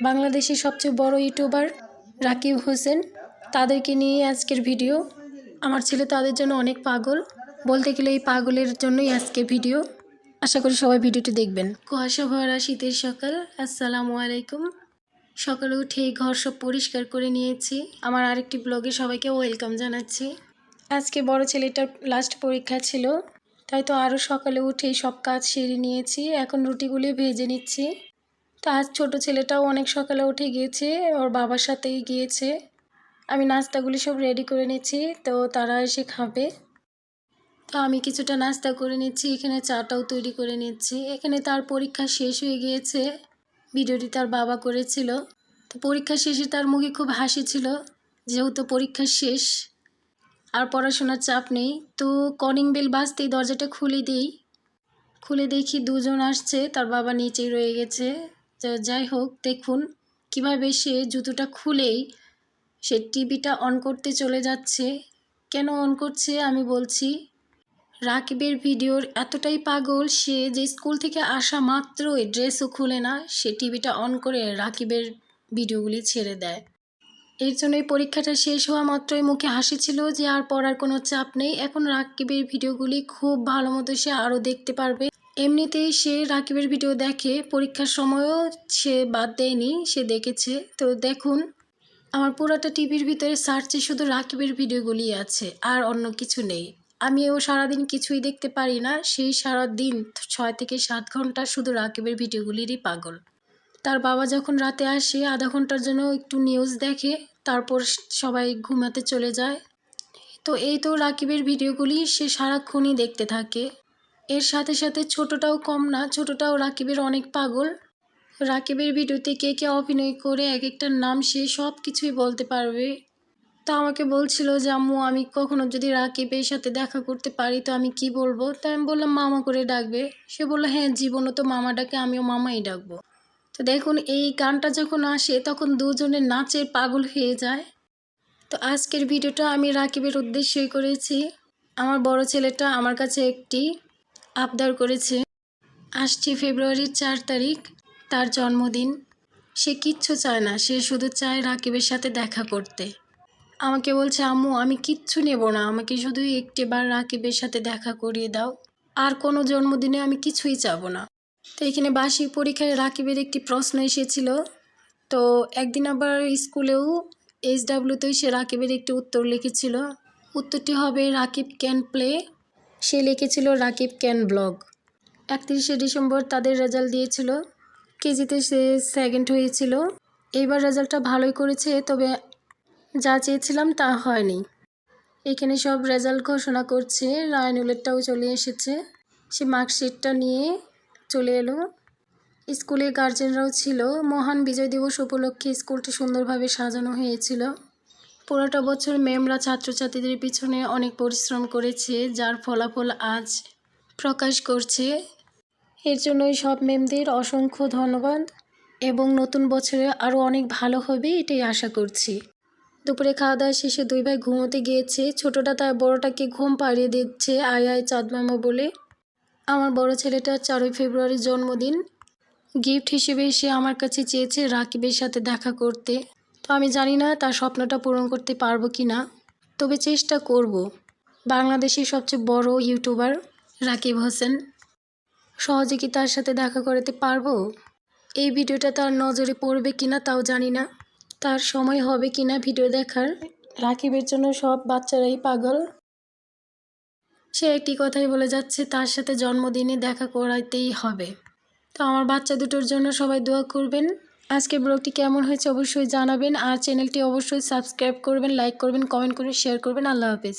বাংলাদেশের সবচেয়ে বড় ইউটিউবার রাকিব হোসেন। তাদেরকে নিয়ে আজকের ভিডিও। আমার ছেলে তাদের জন্য অনেক পাগল। বলতে গেলে এই পাগলের জন্যই আজকে ভিডিও। আশা করি সবাই ভিডিওটি দেখবেন। কুয়াশা ভরা শীতের সকাল। আসসালামু আলাইকুম। সকালে উঠে ঘর সব পরিষ্কার করে নিয়েছি। আমার আরেকটি ব্লগে সবাইকে ওয়েলকাম জানাচ্ছি। আজকে বড় ছেলেটার লাস্ট পরীক্ষা ছিল। তাই তো আরও সকালে উঠেই সব কাজ সেরে নিয়েছি। এখন রুটিগুলি ভেজে নিচ্ছি। তো আজ ছোটো ছেলেটাও অনেক সকালে উঠে গিয়েছে, ওর বাবার সাথেই গিয়েছে। আমি নাস্তাগুলি সব রেডি করে নিচ্ছি, তো তারা এসে খাবে। তো আমি কিছুটা নাস্তা করে নিচ্ছি, এখানে চাটাও তৈরি করে নিচ্ছি। এখানে তার পরীক্ষা শেষ হয়ে গিয়েছে, ভিডিওটি তার বাবা করেছিল। তো পরীক্ষা শেষে তার মুখে খুব হাসি ছিল, যেহেতু পরীক্ষা শেষ, আর পড়াশোনার চাপ নেই। তো কলিং বেল বাজতেই দরজাটা খুলে দিই। খুলে দেখি দুজন আসছে, তার বাবা নিচেই রয়ে গেছে। তো যাই হোক, দেখুন কীভাবে সে জুতোটা খুলেই সে টিভিটা অন করতে চলে যাচ্ছে। কেন অন করছে আমি বলছি, রাকিবের ভিডিওর এতটাই পাগল, সে যে স্কুল থেকে আসা মাত্রই ড্রেসও খুলে না, সে টিভিটা অন করে রাকিবের ভিডিওগুলি ছেড়ে দেয়। এর জন্যই পরীক্ষাটা শেষ হওয়া মাত্রই মুখে হাসি ছিল যে আর পড়ার কোনো চাপ নেই। এখন রাকিবের ভিডিওগুলি খুব ভালো মতো সে আরও দেখতে পারবে। এমনিতেই সে রাকিবের ভিডিও দেখে, পরীক্ষার সময়ও সে বাদ দেয়নি, সে দেখেছে। তো দেখুন, আমার পুরাটা টিভির ভিতরে সার্চে শুধু রাকিবের ভিডিওগুলি আছে, আর অন্য কিছু নেই। আমিও সারাদিন কিছুই দেখতে পারি না, সেই সারা দিন ছয় থেকে সাত ঘণ্টা শুধু রাকিবের ভিডিওগুলিরই পাগল। তার বাবা যখন রাতে আসে, আধা ঘণ্টার জন্য একটু নিউজ দেখে, তারপর সবাই ঘুমাতে চলে যায়। তো এই তো রাকিবের ভিডিওগুলি সে সারাক্ষণই দেখতে থাকে। এর সাথে সাথে ছোটটাও কম না, ছোটটাও রাকিবের অনেক পাগল। রাকিবের ভিডিওতে কে কে অভিনয় করে এক একটার নাম সে সব কিছুই বলতে পারবে। তা আমাকে বলছিল যে, আম্মু, আমি কখনো যদি রাকিবের সাথে দেখা করতে পারি, তো আমি কি বলব? তাই আমি বললাম, মামা করে ডাকবে। সে বলল হ্যাঁ জীবনও তো মামা ডাকে আমিও মামাই ডাকবো। তো দেখুন, এই গানটা যখন আসে, তখন দুজনের নাচের পাগল হয়ে যায়। তো আজকের ভিডিওটা আমি রাকিবের উদ্দেশ্যই করেছি। আমার বড় ছেলেটা আমার কাছে একটি আবদার করেছে। আসছে ফেব্রুয়ারির চার তারিখ, তার জন্মদিন। সে কিচ্ছু চায় না, সে শুধু চায় রাকিবের সাথে দেখা করতে। আমাকে বলছে, আম্মু, আমি কিচ্ছু নেব না, আমাকে শুধু একটিবার রাকিবের সাথে দেখা করিয়ে দাও। আর কোনো জন্মদিনে আমি কিছুই চাবো না। তো এখানে বার্ষিক পরীক্ষায় রাকিবের একটি প্রশ্ন এসেছিল। তো একদিন আবার স্কুলেও এইচ ডাব্লিউতেই সে রাকিবের একটি উত্তর লিখেছিল। উত্তরটি হবে, রাকিব ক্যান প্লে সে লিখেছিল রাকিব ক্যান ব্লগ। একত্রিশে ডিসেম্বর তাদের রেজাল্ট দিয়েছিল। কেজিতে সে সেকেন্ড হয়েছিল। এইবার রেজাল্টটা ভালোই করেছে, তবে যা চেয়েছিলাম তা হয়নি। এখানে সব রেজাল্ট ঘোষণা করছে, রায়নুলেরটাও চলে এসেছে। সে মার্কশিটটা নিয়ে চলে এলো। স্কুলে গার্জেনরাও ছিল। মহান বিজয় দিবস উপলক্ষে স্কুলটি সুন্দরভাবে সাজানো হয়েছিল। পুরোটা বছর ম্যামরা ছাত্রছাত্রীদের পিছনে অনেক পরিশ্রম করেছে, যার ফলাফল আজ প্রকাশ করছে। এর জন্যই সব ম্যামদের অসংখ্য ধন্যবাদ এবং নতুন বছরে আরও অনেক ভালো হবে এটাই আশা করছি। দুপুরে খাওয়া দাওয়া শেষে দুই ভাই ঘুমোতে গিয়েছে। ছোটোটা তার বড়টাকে ঘুম পাড়িয়ে দিচ্ছে আয় আয় চাঁদ মামা বলে। আমার বড় ছেলেটার চারই ফেব্রুয়ারির জন্মদিন। গিফট হিসেবে সে আমার কাছে চেয়েছে রাকিবের সাথে দেখা করতে। তো আমি জানি না তার স্বপ্নটা পূরণ করতে পারব কি না। তবে চেষ্টা করব। বাংলাদেশের সবচেয়ে বড় ইউটিউবার রাকিব হোসেন। সহজে কি তার সাথে দেখা করাতে পারব? এই ভিডিওটা তার নজরে পড়বে কিনা তাও জানি না। তার সময় হবে কিনা ভিডিও দেখার। রাকিবের জন্য সব বাচ্চারাই পাগল। সে একটি কথাই বলে যাচ্ছে, তার সাথে জন্মদিনে দেখা করাইতেই হবে। তো আমার বাচ্চা দুটোর জন্য সবাই দোয়া করবেন। আজকের ব্লগটি কেমন হয়েছে অবশ্যই জানাবেন আর চ্যানেলটি অবশ্যই সাবস্ক্রাইব করবেন, লাইক করবেন, কমেন্ট করে শেয়ার করবেন। আল্লাহ হাফিজ।